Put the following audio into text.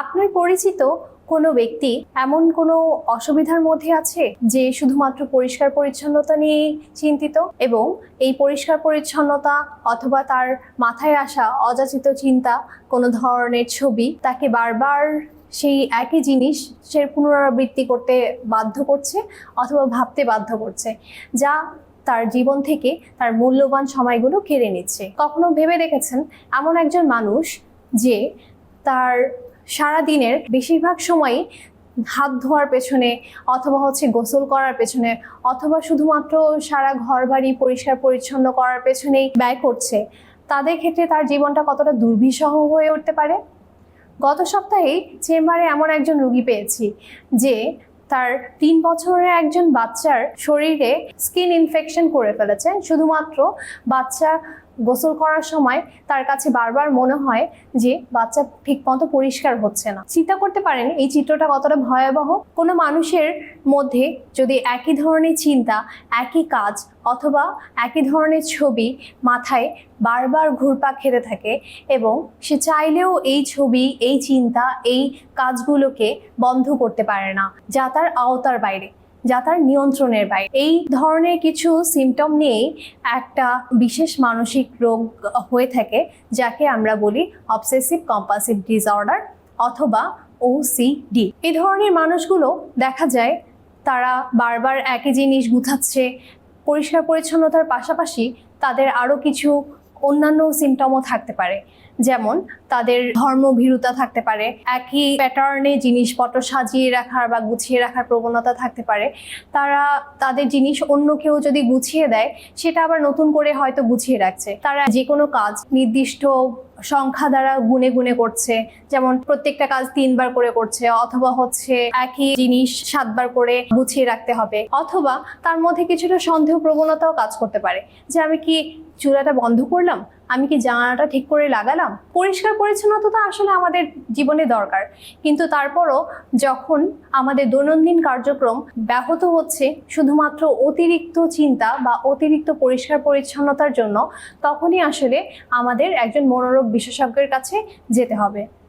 আপনার পরিচিত কোনো ব্যক্তি এমন কোনো অসুবিধার মধ্যে আছে যে শুধুমাত্র পরিষ্কার পরিচ্ছন্নতা নিয়ে চিন্তিত? এবং এই পরিষ্কার পরিচ্ছন্নতা অথবা তার মাথায় আসা অযাচিত চিন্তা, কোনো ধরনের ছবি, তাকে বারবার সেই একই জিনিস সে পুনরাবৃত্তি করতে বাধ্য করছে অথবা ভাবতে বাধ্য করছে, যা তার জীবন থেকে তার মূল্যবান সময়গুলো কেড়ে নিচ্ছে? কখনো ভেবে দেখেছেন এমন একজন মানুষ যে তার সারা দিনের বেশিরভাগ সময়ই হাত ধোয়ার পেছনে অথবা হচ্ছে গোসল করার পেছনে অথবা শুধুমাত্র সারা ঘর বাড়ি পরিষ্কার পরিচ্ছন্ন করার পেছনেই ব্যয় করছে, তাদের ক্ষেত্রে তার জীবনটা কতটা দুর্বিষহ হয়ে উঠতে পারে? গত সপ্তাহেই চেম্বারে এমন একজন রুগী পেয়েছি যে তার তিন বছরের একজন বাচ্চার শরীরে স্কিন ইনফেকশন করে ফেলেছেন শুধুমাত্র বাচ্চা গোসল করার সময় তার কাছে বারবার মনে হয় যে বাচ্চা ঠিকমতো পরিষ্কার হচ্ছে না। চিন্তা করতে পারেন, এই চিত্রটা কতটা ভয়াবহ? কোনো মানুষের মধ্যে যদি একই ধরনের চিন্তা, একই কাজ অথবা একই ধরনের ছবি মাথায় বারবার ঘুরপাক খেতে থাকে এবং সে চাইলেও এই ছবি, এই চিন্তা, এই কাজগুলোকে বন্ধ করতে পারে না, যা তার আওতার বাইরে। যা তার নিয়ন্ত্রণের বাইরে। এই ধরনের কিছু সিমটম নিয়েই একটা বিশেষ মানসিক রোগ হয়ে থাকে, যাকে আমরা বলি অবসেসিভ কম্পালসিভ ডিসঅর্ডার অথবা ওসিডি এই ধরনের মানুষগুলো দেখা যায়, তারা বারবার একই জিনিস গুছাচ্ছে পরিষ্কার পরিচ্ছন্নতার পাশাপাশি তাদের আরও কিছু অন্যান্য সিমটমও থাকতে পারে। যেমন তাদের ধর্মভীরুতা থাকতে পারে, একই প্যাটার্নে জিনিসপত্র সাজিয়ে রাখার বা গুছিয়ে রাখার প্রবণতা থাকতে পারে। তারা, তাদের জিনিস অন্য কেউ যদি গুছিয়ে দেয়, সেটা আবার নতুন করে হয়তো গুছিয়ে রাখছে। তারা যে কোনো কাজ নির্দিষ্ট সংখ্যা দ্বারা গুনে গুনে করছে, যেমন প্রত্যেকটা কাজ তিনবার করে করছে, অথবা হচ্ছে একই জিনিস সাতবার করে গুছিয়ে রাখতে হবে, অথবা তার মধ্যে কিছুটা সন্দেহ প্রবণতাও কাজ করতে পারে। যে আমি কি চুলাটা বন্ধ করলাম? আমি কি জানালাটা ঠিক করে লাগালাম? পরিষ্কার পরিচ্ছন্নতা তো আসলে আমাদের জীবনে দরকার। কিন্তু তারপরও যখন আমাদের দৈনন্দিন কার্যক্রম ব্যাহত হচ্ছে শুধুমাত্র অতিরিক্ত চিন্তা বা অতিরিক্ত পরিষ্কার পরিচ্ছন্নতার জন্য, তখনই আসলে আমাদের একজন মনোরোগ বিশেষজ্ঞের কাছে যেতে হবে।